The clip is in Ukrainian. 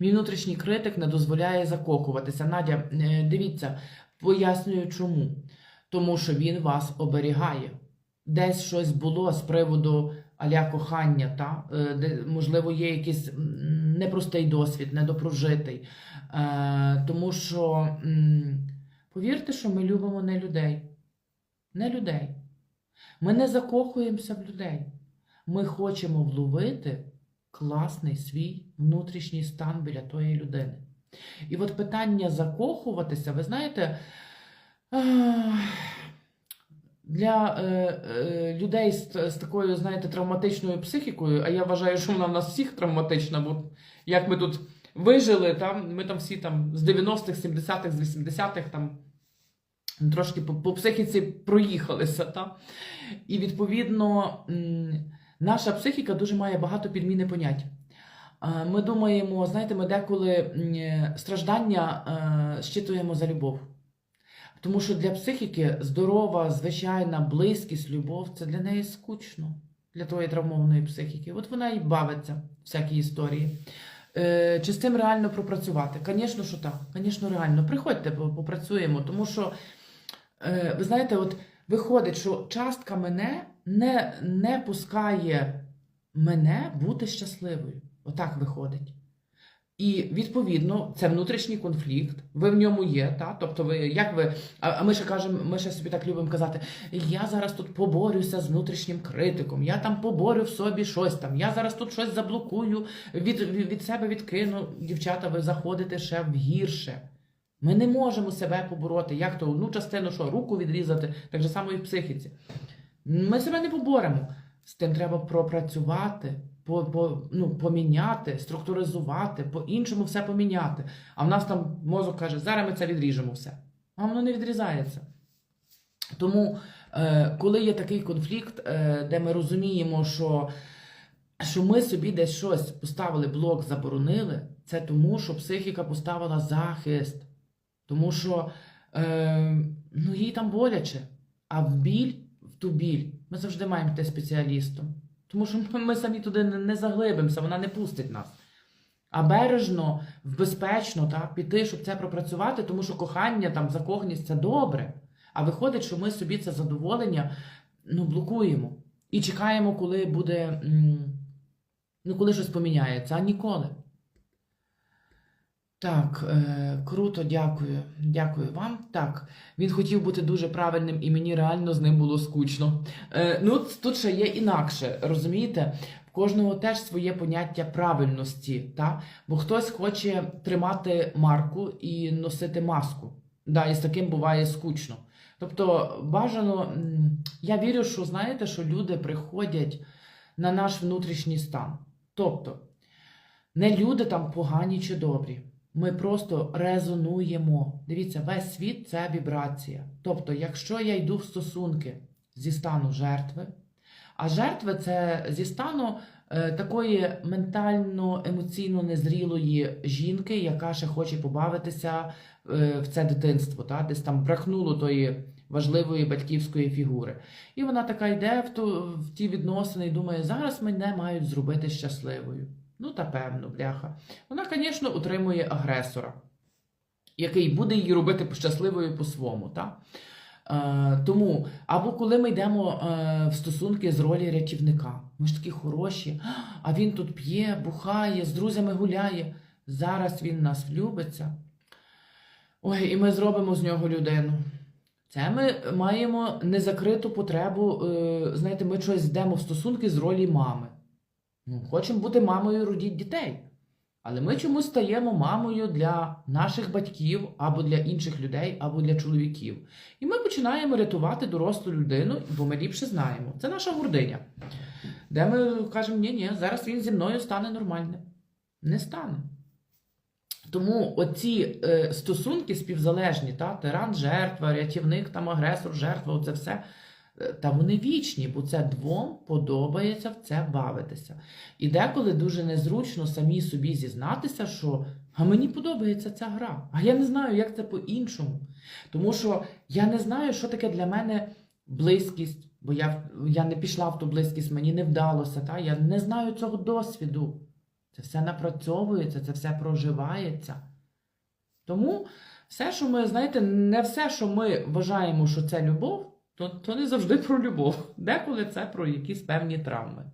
Мій внутрішній критик не дозволяє закохуватися. Надя, е, дивіться, пояснюю чому. Тому що він вас оберігає. Десь щось було з приводу аля кохання, та? е, де, можливо, є якийсь непростий досвід, недопрожитий. Е, тому що повірте, що ми любимо не людей. Не людей. Ми не закохуємося в людей. Ми хочемо вловити класний свій внутрішній стан біля тої людини. І от питання закохуватися, ви знаєте, для е, е, людей з, з такою, знаєте, травматичною психікою, а я вважаю, що вона в нас всіх травматична, бо як ми тут вижили, там, ми там всі там з 90-х, 70-х, з 80-х там трошки по, по психіці проїхалися. Та? І відповідно наша психіка дуже має багато підміни понять. Ми думаємо, знаєте, ми деколи страждання е, щитуємо за любов. Тому що для психіки здорова, звичайна близькість, любов це для неї скучно, для тої травмованої психіки. От вона і бавиться в всякій історії. Е, чи з цим реально пропрацювати? Звісно, що так. Звісно, реально. Приходьте, попрацюємо, тому що, е, ви знаєте, от виходить, що частка мене не, не пускає мене бути щасливою. Отак виходить. І відповідно це внутрішній конфлікт. Ви в ньому є, та? Тобто, ви як ви. А ми ще кажемо, ми ще собі так любимо казати: я зараз тут поборюся з внутрішнім критиком, я там поборю в собі щось там, я зараз тут щось заблокую, від, від себе відкину. Дівчата, ви заходите ще в гірше. Ми не можемо себе побороти. Як то одну частину, що руку відрізати, так же само і в психіці. Ми себе не поборемо. З тим треба пропрацювати, по, по, ну, поміняти, структуризувати, по-іншому все поміняти. А в нас там мозок каже, зараз ми це відріжемо все. А воно не відрізається. Тому, е, коли є такий конфлікт, е, де ми розуміємо, що, що ми собі десь щось поставили, блок заборонили, це тому, що психіка поставила захист. Тому що е, ну, їй там боляче. А в біль, в ту біль, ми завжди маємо йти спеціалістом. Тому що ми, самі туди не, заглибимося, вона не пустить нас. А бережно, безпечно та, піти, щоб це пропрацювати, тому що кохання, там, закоханість це добре. А виходить, що ми собі це задоволення ну, блокуємо. І чекаємо, коли буде. Ну, коли щось поміняється, а ніколи. Так, е, круто, дякую. Дякую вам. Так, він хотів бути дуже правильним, і мені реально з ним було скучно. Е, ну, тут ще є інакше, розумієте? В кожного теж своє поняття правильності, та? бо хтось хоче тримати марку і носити маску. Да, і з таким буває скучно. Тобто, бажано, я вірю, що знаєте, що люди приходять на наш внутрішній стан. Тобто, не люди там погані чи добрі. Ми просто резонуємо. Дивіться, весь світ це вібрація. Тобто, якщо я йду в стосунки зі стану жертви, а жертви це зі стану е, такої ментально-емоційно незрілої жінки, яка ще хоче побавитися е, в це дитинство, та? десь там брахнуло тої важливої батьківської фігури. І вона така йде в, ту, в ті відносини і думає, зараз мене мають зробити щасливою. Ну, та певно, бляха. Вона, звісно, утримує агресора, який буде її робити щасливою по-своєму. Та? Е, тому, або коли ми йдемо е, в стосунки з ролі рятівника, ми ж такі хороші, а він тут п'є, бухає, з друзями гуляє. Зараз він нас влюбиться. Ой, і ми зробимо з нього людину. Це ми маємо незакриту потребу. Е, знаєте, ми щось йдемо в стосунки з ролі мами. Ну, хочемо бути мамою родіть дітей. Але ми чомусь стаємо мамою для наших батьків або для інших людей, або для чоловіків. І ми починаємо рятувати дорослу людину, бо ми ліпше знаємо. Це наша гординя. Де ми кажемо, ні, ні, зараз він зі мною стане нормальним. Не стане. Тому оці е, стосунки співзалежні, та, тиран, жертва, рятівник, там, агресор, жертва, оце все. Та вони вічні, бо це двом подобається в це бавитися. І деколи дуже незручно самі собі зізнатися, що а мені подобається ця гра, а я не знаю, як це по-іншому. Тому що я не знаю, що таке для мене близькість, бо я, я не пішла в ту близькість, мені не вдалося. Та? Я не знаю цього досвіду. Це все напрацьовується, це все проживається. Тому все, що ми, знаєте, не все, що ми вважаємо, що це любов, то, то не завжди про любов. Деколи це про якісь певні травми.